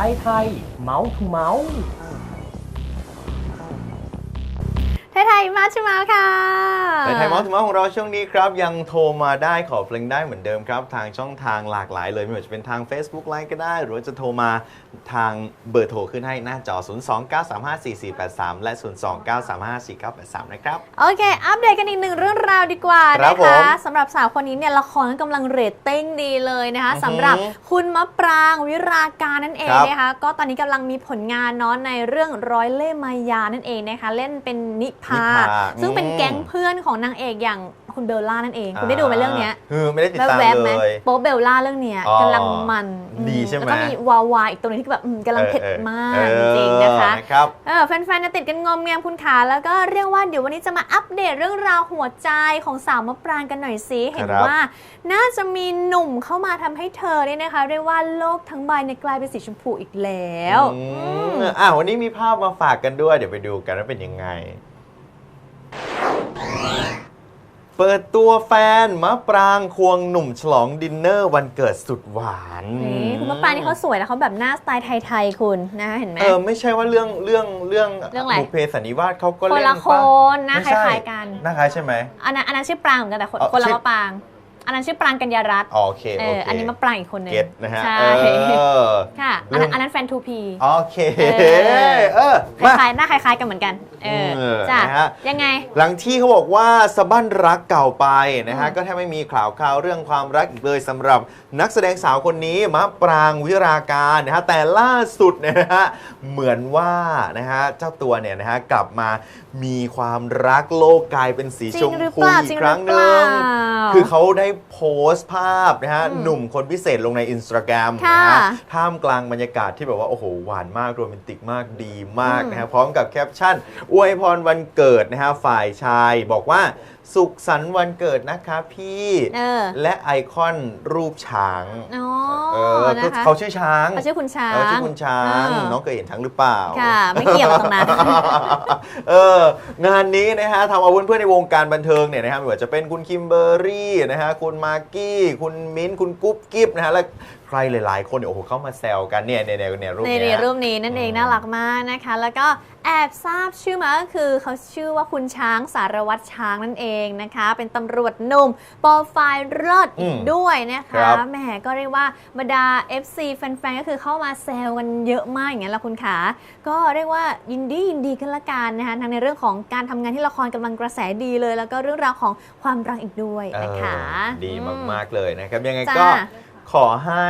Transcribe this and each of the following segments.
ไทยไทยเมาส์ทูเมาส์ ไทยมาชิมาค่ะไทยมอสถึงมาของเราช่วงนี้ครับ ยังโทรมาได้ขอเพลงได้เหมือนเดิมครับ ทางช่องทางหลากหลายเลย ไม่ว่าจะเป็นทาง Facebook Line ก็ได้ หรือว่าจะโทรมาทางเบอร์โทรขึ้นให้หน้าจอ 029354483 และ 029354983 นะครับ โอเค อัปเดตกันอีกหนึ่งเรื่องราวดีกว่านะคะสำหรับสาวคนนี้เนี่ยละครกำลังเรตติ้งดีเลยนะคะสำหรับคุณมะปรางวิราการนั่นเองนะคะก็ตอนนี้กำลังมีผลงานเนาะในเรื่องร้อยเล่มายานั่นเองนะคะเล่นเป็นนิพพา ซึ่งเป็นอืมแก๊งเพื่อนของนางเอกอย่างคุณเบลล่านั่นเอง คุณได้ดูไหมเรื่องเนี้ยคือไม่ได้ติดตามแวบๆไหมเลยโป๊ปเบลล่าเรื่องเนี้ยอ๋อกำลังมันดีใช่ไหมแล้วก็มีวาวาอีกตัวหนึงที่แบบอืมกำลังเผ็ดออมากเออจริงๆนะคะนะครับเออแฟนๆจะติดกันงอมแงมคุณขาแล้วก็เรียกว่าเดี๋ยววันนี้จะมาอัปเดตเรื่องราวหัวใจของสาวมะปรางกันหน่อยสิเห็นครับว่า น่าจะมีหนุ่มเข้ามาทำให้เธอเนี่ยนะคะเรียกว่าโลกทั้งใบเนี่ยกลายเป็นสีชมพูอีกแล้วอือืมมอะวันนี้มีภาพมาฝากกันด้วย เดี๋ยวไปดูกันว่าเป็นยังไง เปิดตัวแฟนมะปรางควงหนุ่มฉลองดินเนอร์วันเกิดสุดหวานนี่คุณมะปรางนี่เขาสวยแล้วเขาแบบหน้าสไตล์ไทยๆคุณนะคะเห็นไหม เออไม่ใช่ว่าเรื่องเรื่องเรื่องเรื่องอะไร บุพเพสันนิวาสเขาก็คนเล่นละคปะนหน้าไม่คใช่ล้ายๆกัน หน้าคล้ายใช่ไหม อันนั้นอันนั้นชื่อปรางเหมือนกันแต่คนอ๋อคนละชื่อ มะปราง อันนั้นชื่อปรางกัญญารัตน์อ๋อโอเคเอโออเคอันนี้มะปรางอีกคนหนึงเก็ตนะฮะใช่ เออค่ะ อันนั้นอันนั้นแฟนทูพีโอเคเออเออคมา ล้ายๆหน้าคล้ายๆกันเหมือนกัน เออเออจ้ะนะฮะ ยังไง หลังที่เขาบอกว่าสะบั้นรักเก่าไปนะฮะอืมก็แทบไม่มีข่าวข่าวเรื่องความรักอีกเลยสำหรับนักแสดงสาวคนนี้มะปรางวิราการนะฮะ แต่ล่าสุดเนี่ยนะฮะ เหมือนว่านะฮะ เจ้าตัวเนี่ยนะฮะ กลับมามีความรักโลกกลายเป็นสีจริชงมหรือพูเปล่าอีจริกงคหรืรั้องหเปนึ่ล่าง คือเขาได้โพสต์ภาพนะฮะอืมหนุ่มคนพิเศษลงในอินสตาแกรมค่ะนะฮะท่ามกลางบรรยากาศที่แบบว่าโอ้โหหวานมากโรแมนติกมากดีมากอืมนะฮะพร้อมกับแคปชั่นอวยพรวันเกิดนะฮะฝ่ายชายบอกว่าสุขสันต์วันเกิดนะคะพี่เออและไอคอนรูปช้างอ๋อเออนะคือคะเขาชื่อช้างเขาชื่อคุณช้างเออชื่อคุณช้างเออน้องเคยเห็นช้างหรือเปล่าค่ะไม่เกี่ยวกับตรงนั้นเอองานนี้นะฮะทำเอาเพื่อนๆในวงการบันเทิงเนี่ยนะฮะไม่ว่าจะเป็นคุณคิมเบอร์รี่นะฮะคุณมากกี้ คุณมิ้นท์คุณกุ๊บกิ๊บนะฮะและใครหลายๆ คนเนี่ยโอ้โหเข้ามาแซวกันเนี่ยเนี่ยเนี่ยเนี่ยรูปในเนี้ยรูปนี้นั่นเองอืมน่ารักมากนะคะ แล้วก็แอบทราบชื่อมาก็คือเขาชื่อว่าคุณช้างสารวัตรช้างนั่นเองนะคะ เป็นตำรวจหนุ่มโปรไฟล์เลิศอีกด้วยนะครัคะบแหมก็เรียกว่าบรรดา FC แฟนๆก็คือเข้ามาแซวกันเยอะมากอย่างนั้นแหละคุณขาก็เรียกว่ายินดียินดีกันละกันนะคะทั้งในเรื่องของการทำงานที่ละครกำลังกระแสดีเลย แล้วก็เรื่องราวของความรักอีกด้วยนะคะเออดีอืมาก ๆ เลยนะครับ ยังไงจ้าก็ขอให้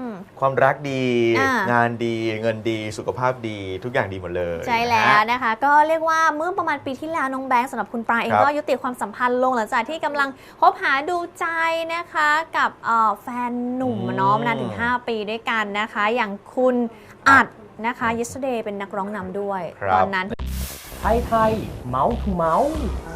อืมความรักดีอ่างงานดีเงินดีสุขภาพดีทุกอย่างดีหมดเลย ใช่แล้นะวฮะนะคะ ก็เรียกว่าเมื่อประมาณปีที่แล้วน้องแบงค์สำหรับคุณปลาเองครับก็ยุติความสัมพันธ์ลงหลังจากที่กำลังคบหาดูใจนะคะกับเอ่อแฟนหนุ่มอืมเนาะมานานถึง 5 ปีด้วยกันนะคะ อย่างคุณอัดนะคะ yesterday เป็นนักร้องนำด้วยครับตอนนั้นไทยไทยเมาส์ทูเมาส์อ